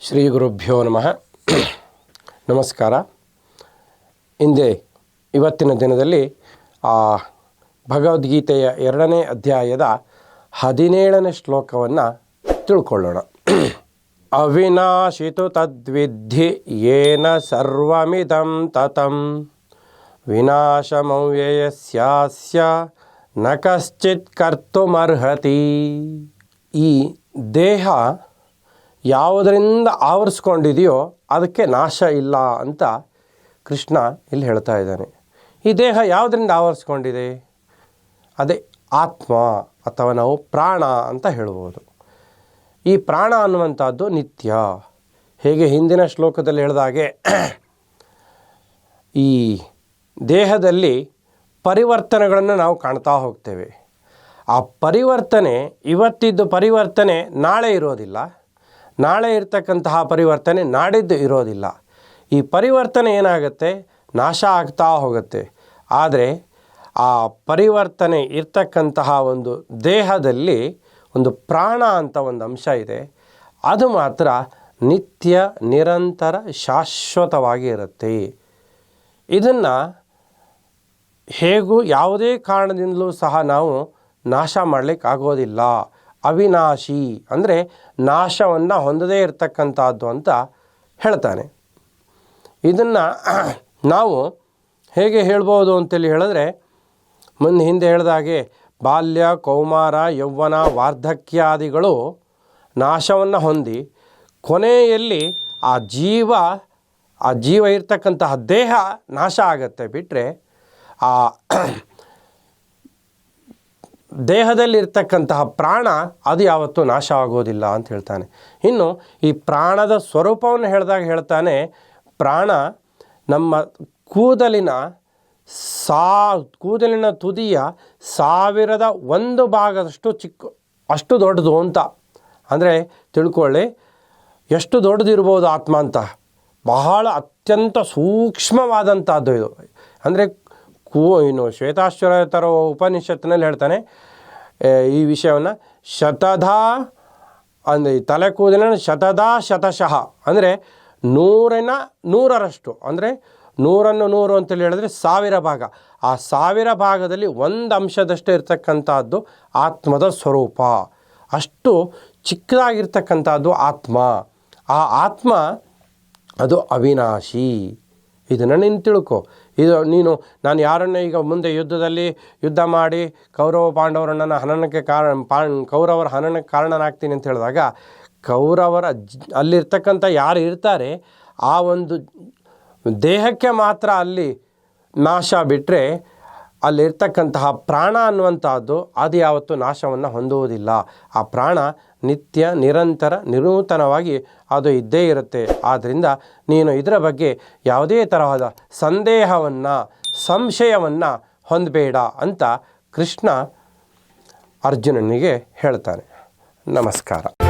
ಶ್ರೀ ಗುರುಭ್ಯೋ ನಮಃ. ನಮಸ್ಕಾರ. ಹಿಂದೆ ಇವತ್ತಿನ ದಿನದಲ್ಲಿ ಆ ಭಗವದ್ಗೀತೆಯ ಎರಡನೇ ಅಧ್ಯಾಯದ ಹದಿನೇಳನೇ ಶ್ಲೋಕವನ್ನು ತಿಳ್ಕೊಳ್ಳೋಣ. ಅವಿನಾಶಿತು ತದ್ವಿಧಿ ಯೇನ ಸರ್ವಮಿದಂ ತತಂ. ವಿನಾಶಮವ್ಯಯಸ್ಯಾಸ್ಯ ನ ಕಶ್ಚಿತ್ ಕರ್ತುಮರ್ಹತಿ. ಈ ದೇಹ ಯಾವುದರಿಂದ ಆವರಿಸ್ಕೊಂಡಿದೆಯೋ ಅದಕ್ಕೆ ನಾಶ ಇಲ್ಲ ಅಂತ ಕೃಷ್ಣ ಇಲ್ಲಿ ಹೇಳ್ತಾ ಇದ್ದಾನೆ. ಈ ದೇಹ ಯಾವುದರಿಂದ ಆವರಿಸ್ಕೊಂಡಿದೆ? ಅದೇ ಆತ್ಮ ಅಥವಾ ನಾವು ಪ್ರಾಣ ಅಂತ ಹೇಳ್ಬೋದು ಈ ಪ್ರಾಣ ಅನ್ನುವಂಥದ್ದು ನಿತ್ಯ. ಹೇಗೆ ಹಿಂದಿನ ಶ್ಲೋಕದಲ್ಲಿ ಹೇಳಿದಾಗೆ ಈ ದೇಹದಲ್ಲಿ ಪರಿವರ್ತನೆಗಳನ್ನು ನಾವು ಕಾಣ್ತಾ ಹೋಗ್ತೇವೆ. ಆ ಪರಿವರ್ತನೆ ಇವತ್ತಿದ್ದು ಪರಿವರ್ತನೆ ನಾಳೆ ಇರೋದಿಲ್ಲ. ನಾಳೆ ಇರ್ತಕ್ಕಂತಹ ಪರಿವರ್ತನೆ ನಾಡಿದ್ದು ಇರೋದಿಲ್ಲ. ಈ ಪರಿವರ್ತನೆ ಏನಾಗುತ್ತೆ? ನಾಶ ಆಗ್ತಾ ಹೋಗುತ್ತೆ. ಆದರೆ ಆ ಪರಿವರ್ತನೆ ಇರ್ತಕ್ಕಂತಹ ಒಂದು ದೇಹದಲ್ಲಿ ಒಂದು ಪ್ರಾಣ ಅಂತ ಒಂದು ಅಂಶ ಇದೆ. ಅದು ಮಾತ್ರ ನಿತ್ಯ ನಿರಂತರ ಶಾಶ್ವತವಾಗಿ ಇರುತ್ತೆ. ಇದನ್ನು ಹೇಗೂ ಯಾವುದೇ ಕಾರಣದಿಂದಲೂ ಸಹ ನಾವು ನಾಶ ಮಾಡಲಿಕ್ಕಾಗೋದಿಲ್ಲ. ಅವಿನಾಶಿ ಅಂದರೆ ನಾಶವನ್ನು ಹೊಂದದೇ ಇರತಕ್ಕಂಥದ್ದು ಅಂತ ಹೇಳ್ತಾನೆ. ಇದನ್ನು ನಾವು ಹೇಗೆ ಹೇಳ್ಬೋದು ಅಂತೇಳಿ ಹೇಳಿದ್ರೆ, ಮುಂದೆ ಹಿಂದೆ ಹೇಳಿದಾಗೆ ಬಾಲ್ಯ, ಕೌಮಾರ, ಯೌವನ, ವಾರ್ಧಕ್ಯಾದಿಗಳು ನಾಶವನ್ನು ಹೊಂದಿ ಕೊನೆಯಲ್ಲಿ ಆ ಜೀವ ಆ ಜೀವ ಇರ್ತಕ್ಕಂತಹ ದೇಹ ನಾಶ ಆಗತ್ತೆ. ಬಿಟ್ಟರೆ ಆ ದೇಹದಲ್ಲಿರ್ತಕ್ಕಂತಹ ಪ್ರಾಣ ಅದು ಯಾವತ್ತೂ ನಾಶ ಆಗೋದಿಲ್ಲ ಅಂತ ಹೇಳ್ತಾನೆ. ಇನ್ನು ಈ ಪ್ರಾಣದ ಸ್ವರೂಪವನ್ನು ಹೇಳಿದಾಗ ಹೇಳ್ತಾನೆ, ಪ್ರಾಣ ನಮ್ಮ ಕೂದಲಿನ ಸಾ, ಕೂದಲಿನ ತುದಿಯ ಸಾವಿರದ ಒಂದು ಭಾಗದಷ್ಟು ಚಿಕ್ಕ, ಅಷ್ಟು ದೊಡ್ಡದು ಅಂತ. ಅಂದರೆ ತಿಳ್ಕೊಳ್ಳಿ, ಎಷ್ಟು ದೊಡ್ಡದಿರ್ಬೋದು ಆತ್ಮ ಅಂತ? ಬಹಳ ಅತ್ಯಂತ ಸೂಕ್ಷ್ಮವಾದಂಥದ್ದು ಇದು. ಅಂದರೆ ಕೂ, ಇನ್ನು ಶ್ವೇತಾಶ್ವರ ತರೋ ಉಪನಿಷತ್ತಿನಲ್ಲಿ ಹೇಳ್ತಾನೆ ಈ ವಿಷಯವನ್ನು ಶತಧಾ ಅಂದರೆ ಈ ತಲೆ ಕೂದಲಿನ ಶತಧಾ ಶತಶಃ ಅಂದರೆ ನೂರಿನ ನೂರರಷ್ಟು ಅಂದರೆ ನೂರನ್ನು ನೂರು ಅಂತೇಳಿ ಹೇಳಿದ್ರೆ ಸಾವಿರ ಭಾಗ. ಆ ಸಾವಿರ ಭಾಗದಲ್ಲಿ ಒಂದು ಅಂಶದಷ್ಟು ಇರತಕ್ಕಂಥದ್ದು ಆತ್ಮದ ಸ್ವರೂಪ. ಅಷ್ಟು ಚಿಕ್ಕದಾಗಿರ್ತಕ್ಕಂಥದ್ದು ಆತ್ಮ. ಆ ಆತ್ಮ ಅದು ಅವಿನಾಶಿ. ಇದನ್ನು ನೀನು ತಿಳ್ಕೊ. ಇದು ನೀನು, ನಾನು ಯಾರನ್ನು ಈಗ ಮುಂದೆ ಯುದ್ಧದಲ್ಲಿ ಯುದ್ಧ ಮಾಡಿ ಕೌರವ ಪಾಂಡವರನ್ನ ಹನನಕ್ಕೆ ಕಾರಣ, ಪಾ, ಕೌರವರ ಹನನಕ್ಕೆ ಕಾರಣನಾಗ್ತೀನಿ ಅಂತ ಹೇಳಿದಾಗ, ಕೌರವರ ಅಲ್ಲಿರ್ತಕ್ಕಂಥ ಯಾರು ಇರ್ತಾರೆ, ಆ ಒಂದು ದೇಹಕ್ಕೆ ಮಾತ್ರ ಅಲ್ಲಿ ನಾಶ ಬಿಟ್ಟರೆ ಅಲ್ಲಿರ್ತಕ್ಕಂತಹ ಪ್ರಾಣ ಅನ್ನುವಂಥದ್ದು ಅದು ಯಾವತ್ತೂ ನಾಶವನ್ನು ಹೊಂದುವುದಿಲ್ಲ. ಆ ಪ್ರಾಣ ನಿತ್ಯ ನಿರಂತರ ನಿರೂತನವಾಗಿ ಅದು ಇದ್ದೇ ಇರುತ್ತೆ. ಆದ್ದರಿಂದ ನೀನು ಇದರ ಬಗ್ಗೆ ಯಾವುದೇ ತರಹದ ಸಂದೇಹವನ್ನು, ಸಂಶಯವನ್ನು ಹೊಂದಬೇಡ ಅಂತ ಕೃಷ್ಣ ಅರ್ಜುನನಿಗೆ ಹೇಳ್ತಾನೆ. ನಮಸ್ಕಾರ.